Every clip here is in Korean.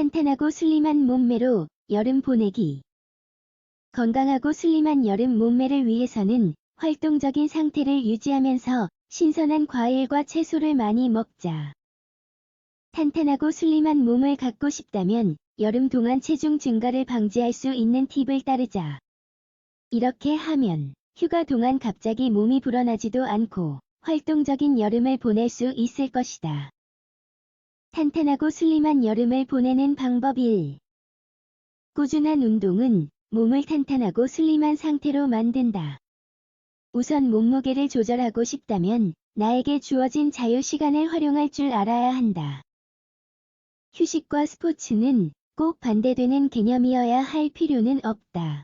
탄탄하고 슬림한 몸매로 여름 보내기. 건강하고 슬림한 여름 몸매를 위해서는 활동적인 상태를 유지하면서 신선한 과일과 채소를 많이 먹자. 탄탄하고 슬림한 몸을 갖고 싶다면 여름 동안 체중 증가를 방지할 수 있는 팁을 따르자. 이렇게 하면 휴가 동안 갑자기 몸이 불어나지도 않고 활동적인 여름을 보낼 수 있을 것이다. 탄탄하고 슬림한 여름을 보내는 방법 1. 꾸준한 운동은 몸을 탄탄하고 슬림한 상태로 만든다. 우선 몸무게를 조절하고 싶다면 나에게 주어진 자유 시간을 활용할 줄 알아야 한다. 휴식과 스포츠는 꼭 반대되는 개념이어야 할 필요는 없다.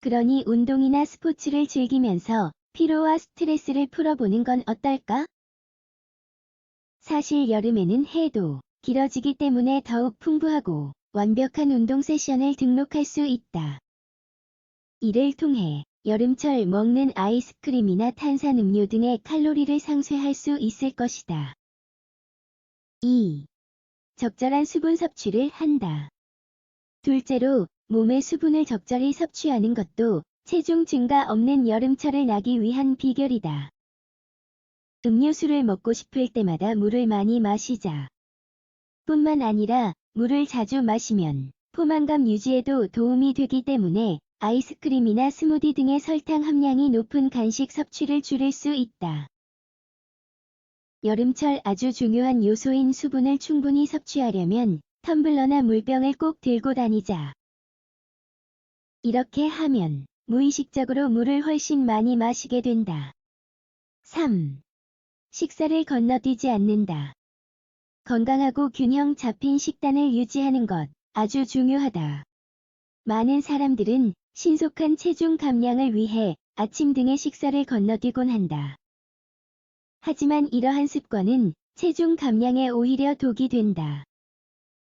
그러니 운동이나 스포츠를 즐기면서 피로와 스트레스를 풀어보는 건 어떨까? 사실 여름에는 해도 길어지기 때문에 더욱 풍부하고 완벽한 운동 세션을 등록할 수 있다. 이를 통해 여름철 먹는 아이스크림이나 탄산음료 등의 칼로리를 상쇄할 수 있을 것이다. 2. 적절한 수분 섭취를 한다. 둘째로 몸의 수분을 적절히 섭취하는 것도 체중 증가 없는 여름철을 나기 위한 비결이다. 음료수를 먹고 싶을 때마다 물을 많이 마시자. 뿐만 아니라 물을 자주 마시면 포만감 유지에도 도움이 되기 때문에 아이스크림이나 스무디 등의 설탕 함량이 높은 간식 섭취를 줄일 수 있다. 여름철 아주 중요한 요소인 수분을 충분히 섭취하려면 텀블러나 물병을 꼭 들고 다니자. 이렇게 하면 무의식적으로 물을 훨씬 많이 마시게 된다. 3. 식사를 건너뛰지 않는다. 건강하고 균형 잡힌 식단을 유지하는 것 아주 중요하다. 많은 사람들은 신속한 체중 감량을 위해 아침 등의 식사를 건너뛰곤 한다. 하지만 이러한 습관은 체중 감량에 오히려 독이 된다.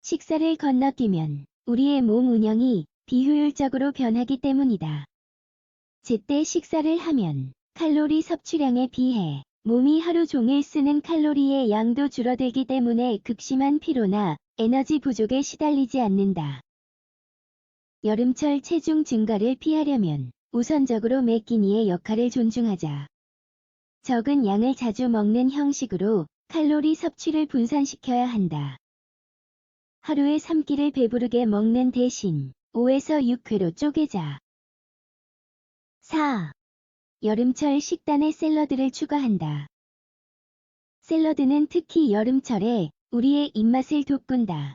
식사를 건너뛰면 우리의 몸 운영이 비효율적으로 변하기 때문이다. 제때 식사를 하면 칼로리 섭취량에 비해 몸이 하루 종일 쓰는 칼로리의 양도 줄어들기 때문에 극심한 피로나 에너지 부족에 시달리지 않는다. 여름철 체중 증가를 피하려면 우선적으로 매끼니의 역할을 존중하자. 적은 양을 자주 먹는 형식으로 칼로리 섭취를 분산시켜야 한다. 하루에 3끼를 배부르게 먹는 대신 5에서 6회로 쪼개자. 4. 여름철 식단에 샐러드를 추가한다. 샐러드는 특히 여름철에 우리의 입맛을 돋군다.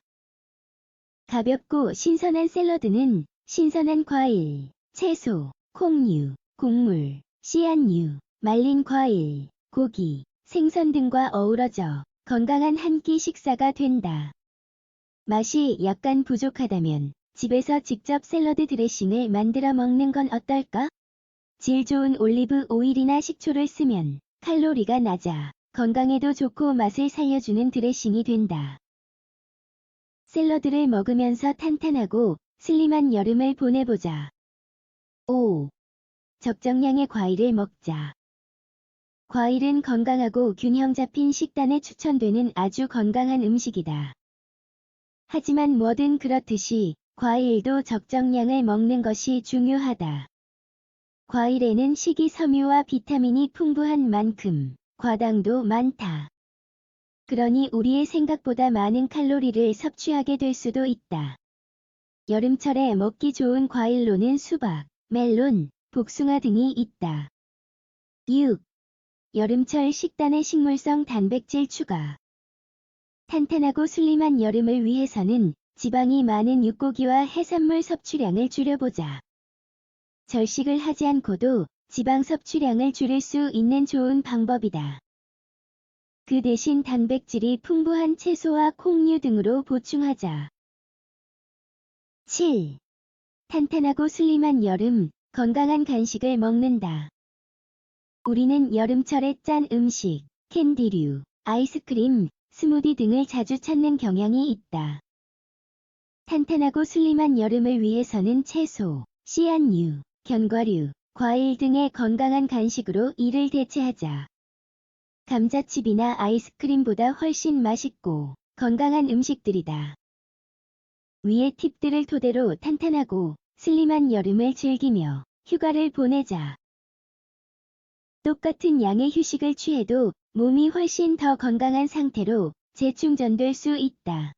가볍고 신선한 샐러드는 신선한 과일, 채소, 콩류, 곡물, 씨앗류, 말린 과일, 고기, 생선 등과 어우러져 건강한 한 끼 식사가 된다. 맛이 약간 부족하다면 집에서 직접 샐러드 드레싱을 만들어 먹는 건 어떨까? 질 좋은 올리브 오일이나 식초를 쓰면 칼로리가 낮아 건강에도 좋고 맛을 살려주는 드레싱이 된다. 샐러드를 먹으면서 탄탄하고 슬림한 여름을 보내보자. 5. 적정량의 과일을 먹자. 과일은 건강하고 균형 잡힌 식단에 추천되는 아주 건강한 음식이다. 하지만 뭐든 그렇듯이 과일도 적정량을 먹는 것이 중요하다. 과일에는 식이섬유와 비타민이 풍부한 만큼 과당도 많다. 그러니 우리의 생각보다 많은 칼로리를 섭취하게 될 수도 있다. 여름철에 먹기 좋은 과일로는 수박, 멜론, 복숭아 등이 있다. 6. 여름철 식단에 식물성 단백질 추가. 탄탄하고 슬림한 여름을 위해서는 지방이 많은 육고기와 해산물 섭취량을 줄여보자. 절식을 하지 않고도 지방 섭취량을 줄일 수 있는 좋은 방법이다. 그 대신 단백질이 풍부한 채소와 콩류 등으로 보충하자. 7. 탄탄하고 슬림한 여름, 건강한 간식을 먹는다. 우리는 여름철에 짠 음식, 캔디류, 아이스크림, 스무디 등을 자주 찾는 경향이 있다. 탄탄하고 슬림한 여름을 위해서는 채소, 씨앗류, 견과류, 과일 등의 건강한 간식으로 이를 대체하자. 감자칩이나 아이스크림보다 훨씬 맛있고 건강한 음식들이다. 위의 팁들을 토대로 탄탄하고 슬림한 여름을 즐기며 휴가를 보내자. 똑같은 양의 휴식을 취해도 몸이 훨씬 더 건강한 상태로 재충전될 수 있다.